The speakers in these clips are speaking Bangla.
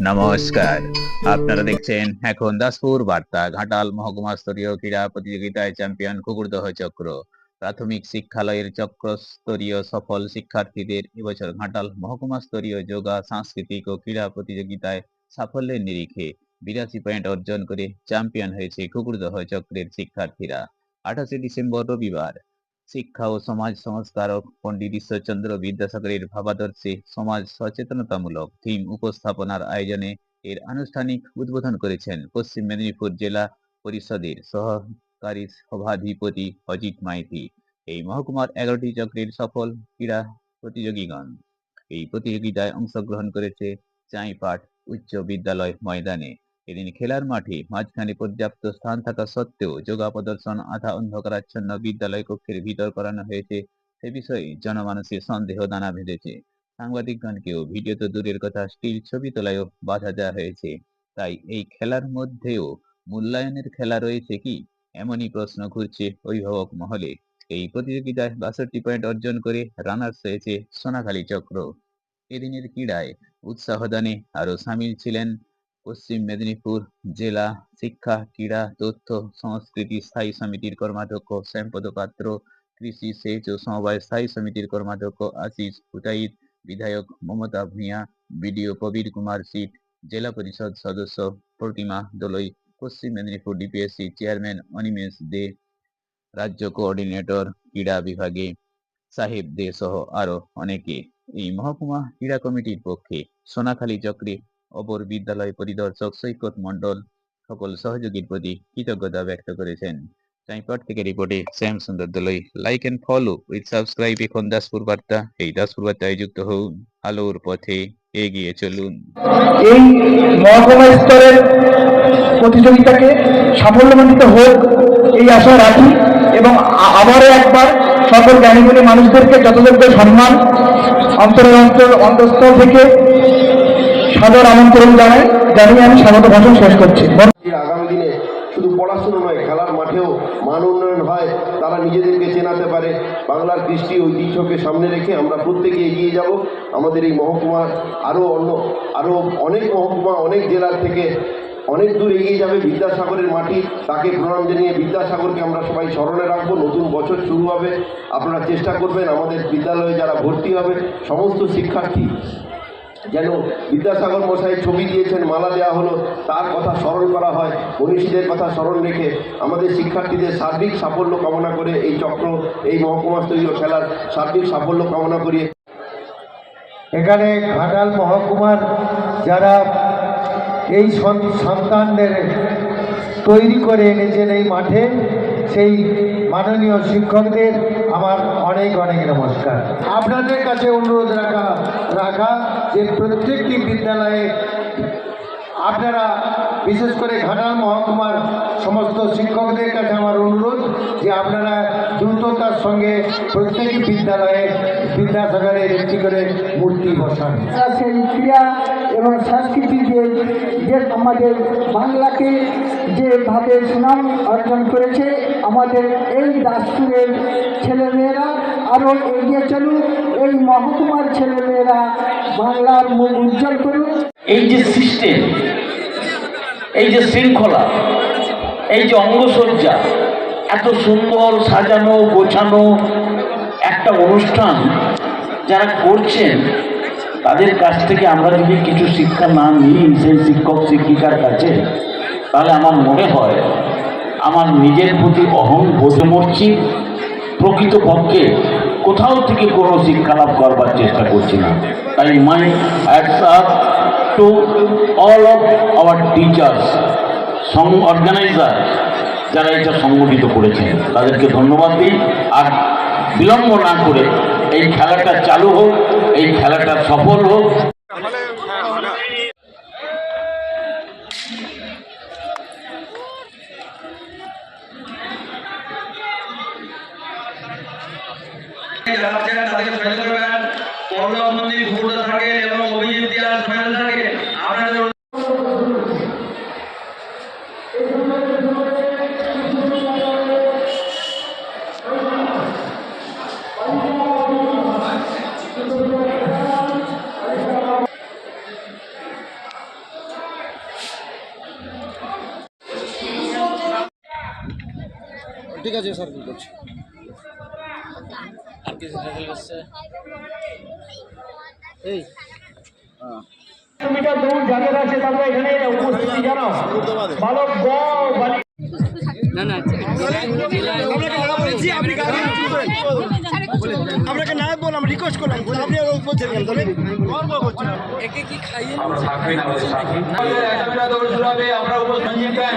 নমস্কার। আপনারা দেখছেন এখন দাসপুর বার্তা, ঘাটাল মহকুমা স্তরীয় ক্রীড়া প্রতিযোগিতায় চ্যাম্পিয়ন কুকুরদহ চক্র। প্রাথমিক শিক্ষালয়ের চক্র স্তরীয় সফল শিক্ষার্থীদের এবছর ঘাটাল মহকুমা স্তরীয় যোগা, সাংস্কৃতিক ও ক্রীড়া প্রতিযোগিতায় সাফল্যের নিরিখে বিরাশি পয়েন্ট অর্জন করে চ্যাম্পিয়ন হয়েছে কুকুরদহ চক্রের শিক্ষার্থীরা। আঠাশে ডিসেম্বর রবিবার শিক্ষা ও সমাজ সংস্কারক পণ্ডিত ঈশ্বরচন্দ্র বিদ্যাসাগরের ভাবাদর্শে সমাজ সচেতনতামূলক থিম উপস্থাপনার আয়োজনে এর আনুষ্ঠানিক উদ্বোধন করেছেন পশ্চিম মেদিনীপুর জেলা পরিষদের সহকারী সভাধিপতি অজিত মাইতি। এই মহকুমার এগারোটি চক্রের সফল ক্রীড়া প্রতিযোগীগণ এই প্রতিযোগিতায় অংশগ্রহণ করেছে চাঁইপাট উচ্চ বিদ্যালয় ময়দানে। এদিন খেলার মাঠে মাঝখানে পর্যাপ্ত স্থান থাকা সত্ত্বেও যোগা প্রদর্শন আধা অন্ধকারাচ্ছন্ন বিদ্যালয় কক্ষের ভিতর করানো হয়েছে। সে বিষয়ে জনমানসে সন্দেহ দানা বেঁধেছে সাংবাদিকগণকেও ভিডিও তো দূরের কথা, স্টিল ছবি তোলায়ও বাধা দেওয়া হয়েছে। তাই এই খেলার মধ্যেও মূল্যায়নের খেলা রয়েছে কি? এমনই প্রশ্ন ঘুরছে অভিভাবক মহলে। এই প্রতিযোগিতায় বাষট্টি পয়েন্ট অর্জন করে রানার্স হয়েছে সোনাখালী চক্র। এদিনের ক্রীড়ায় উৎসাহদানে আরও সামিল ছিলেন পশ্চিম মেদিনীপুর জেলা শিক্ষা, ক্রীড়া, তথ্য, সংস্কৃতি, স্থায়ী সমিতির কর্মাধ্যক্ষ শ্যামপদ পাত্র কৃষি, সেচ ও সমবায় স্থায়ী সমিতির কর্মাধ্যক্ষ আশিস ভুটাইত বিধায়ক মমতা ভূঁইয়া, বিডিও প্রবীর কুমার সিট, জেলা পরিষদ সদস্য প্রতিমা দলই, পশ্চিম মেদিনীপুর ডিপিএসসি চেয়ারম্যান অনিমেষ দে, রাজ্য কোঅর্ডিনেটর ক্রীড়া বিভাগে সাহেব দে সহ আরও অনেকে। এই মহকুমা ক্রীড়া কমিটির পক্ষে সোনাখালী চক্রে অপর বিদ্যালয় পরিদর্শক সৈকত মন্ডল সকল সহযোগীর প্রতি কৃতজ্ঞতা ব্যক্ত করেছেন। চাইপট থেকে রিপোর্টে Shyam Sundar Dolai. Like and follow with subscribe এখন দাসপুর বার্তা। এই দাসপুর বার্তায় যুক্ত হন আলোর পথে এগিয়ে চলুন। এই মহকুমা স্তরের প্রতিযোগিতাকে সাফল্যমণ্ডিত হোক, এই আশা রাখি এবং আবারও একবার সকল জ্ঞানীগুণী মানুষদেরকে যথাযোগ্য সম্মান, অন্তরের অন্তর অন্তঃস্থল থেকে সাদর আমন্ত্রণ জানাই জানিয়ে আমি স্বাগত ভাষণ শেষ করছি। আগামী দিনে শুধু পড়াশুনো নয়, খেলার মাঠেও মান উন্নয়ন হয়, তারা নিজেদেরকে চেনাতে পারে। বাংলার ঐতিহ্যকে সামনে রেখে আমরা প্রত্যেকে এগিয়ে যাব। আমাদের এই মহকুমা আরও অন্য, আরও অনেক মহকুমা, অনেক জেলার থেকে অনেক দূর এগিয়ে যাবে। বিদ্যাসাগরের মাটি, তাকে প্রণাম জানিয়ে বিদ্যাসাগরকে আমরা সবাই স্মরণে রাখব। নতুন বছর শুরু হবে, আপনারা চেষ্টা করবেন। আমাদের বিদ্যালয়ে যারা ভর্তি হবে, সমস্ত শিক্ষার্থী যেন বিদ্যাসাগর মশাই ছবি দিয়েছেন, মালা দেওয়া হলো, তার কথা স্মরণ করা হয়। মনীষীদের কথা স্মরণ রেখে আমাদের শিক্ষার্থীদের সার্বিক সাফল্য কামনা করে এই চক্র, এই মহকুমা স্তরীয় খেলার সার্বিক সাফল্য কামনা করি এখানে ঘাটাল মহকুমার যারা এই সন- সন্তানদের তৈরি করে এনেছেন এই মাঠে সেই মাননীয় শিক্ষকদের আমার অনেক অনেক নমস্কার। আপনাদের কাছে অনুরোধ রাখা রাখা যে প্রত্যেকটি বিদ্যালয়ে আপনারা, বিশেষ করে ঘাটাল মহকুমার সমস্ত শিক্ষকদের কাছে আমার অনুরোধ যে আপনারা দ্রুততার সঙ্গে প্রত্যেকটি বিদ্যালয়ে বিদ্যাসাগরের একটি করে মূর্তি বসান। সেই ক্রিয়া এবং সংস্কৃতি যে যে আমাদের বাংলাকে যেভাবে সুনাম অর্জন করেছে, আমাদের এই দাসপুরের ছেলেমেয়েরা আরও এগিয়ে চলুক, এই মহকুমার ছেলেমেয়েরা বাংলার মুখ উজ্জ্বল করুক। এই যে সিস্টেম এই যে শৃঙ্খলা, এই যে অঙ্গসজ্জা, এত সুন্দর সাজানো, গোছানো একটা অনুষ্ঠান যারা করছেন তাদের কাছ থেকে আমরা যদি কিছু শিক্ষা না নিই, সেই শিক্ষক, শিক্ষিকার কাছে, তাহলে আমার মনে হয় আমার নিজের প্রতি অহং বোধে মরছি প্রকৃতপক্ষে কোথাও থেকে কোনো শিক্ষা লাভ করবার চেষ্টা করছি না। তাই my hats up to all of our teachers song organiser যারা এটা সংগঠিত করেছেন। তাদেরকে ধন্যবাদ দিই। আর বিলম্ব না করে এই খেলাটা চালু হোক। এই খেলাটা সফল হোক। যারা তাদেরকে সহযোগিতা করবেন করোনা মন্দির ঘুরতে থাকে ঠিক আছে সার্কেল করছে? এই। মিটার দৌড় যাদের আছে তারা এখানে উপস্থিতি জানাও। বালক গ বালিকা আপনাকে না বললাম রিকোয়েস্ট করলাম। আপনি আর বলছেন কেন তাহলে গর্ব করছেন আমরা থাকবেন আমাদের আমরা উপস্থিত নিয়েছেন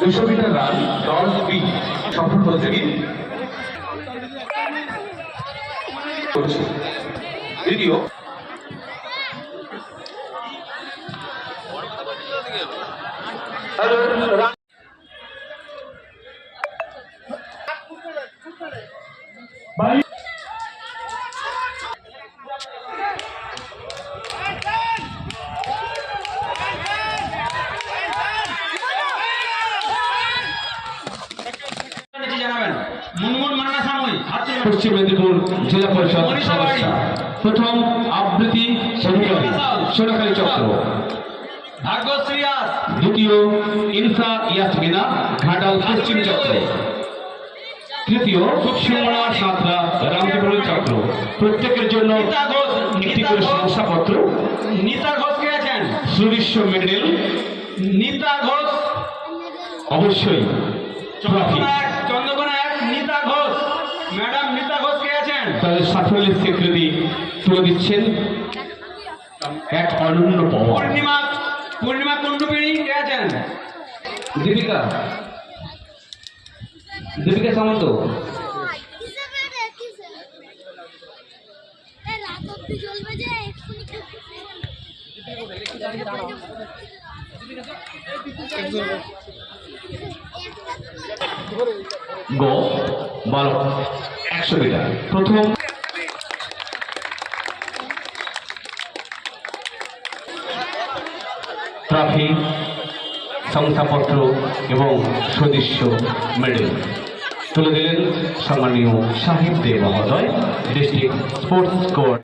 দুশো মিটার রান দল বি সফল প্রতিযোগী করছে। দ্বিতীয়। জানাবেন পশ্চিম মেদিনীপুর জেলা পরিষদ সদস্য। প্রথম আবৃত্তি সোনাখালী চক্র। ভাগ্যশ্রী দ্বিতীয় ইনসা ইয়াসমিনা ঘাটাল পশ্চিম চক্র। তৃতীয় সুমনা সাঁতরা রামদেবপুর চক্র। প্রত্যেকের জন্য নিতা ঘোষ একটি নিতা করে শংসাপত্র। নিতা ঘোষ কে আছেন? সুদৃশ্য মেডেল নিতা ঘোষ। অবশ্যই। চন্দ্রকোনা এক চন্দ্রকোনা এক নিতা ঘোষ ম্যাডাম নিতা ঘোষ কে আছেন তাদের সাফল্যের স্বীকৃতি তুলে দিচ্ছেন এক অনন্য পূর্ণিমা পূর্ণিমা কুণ্ডুপিণী কে আছেন? দীপিকা। দীপিকা সামন্ত। গ বালক একশো মিটার প্রথম ট্রফি, শংসাপত্র এবং সদস্য মেডেল। তুলে দিলেন সম্মানীয় সাহিব মহোদয় ডিস্ট্রিক্ট স্পোর্টস কোর্ট।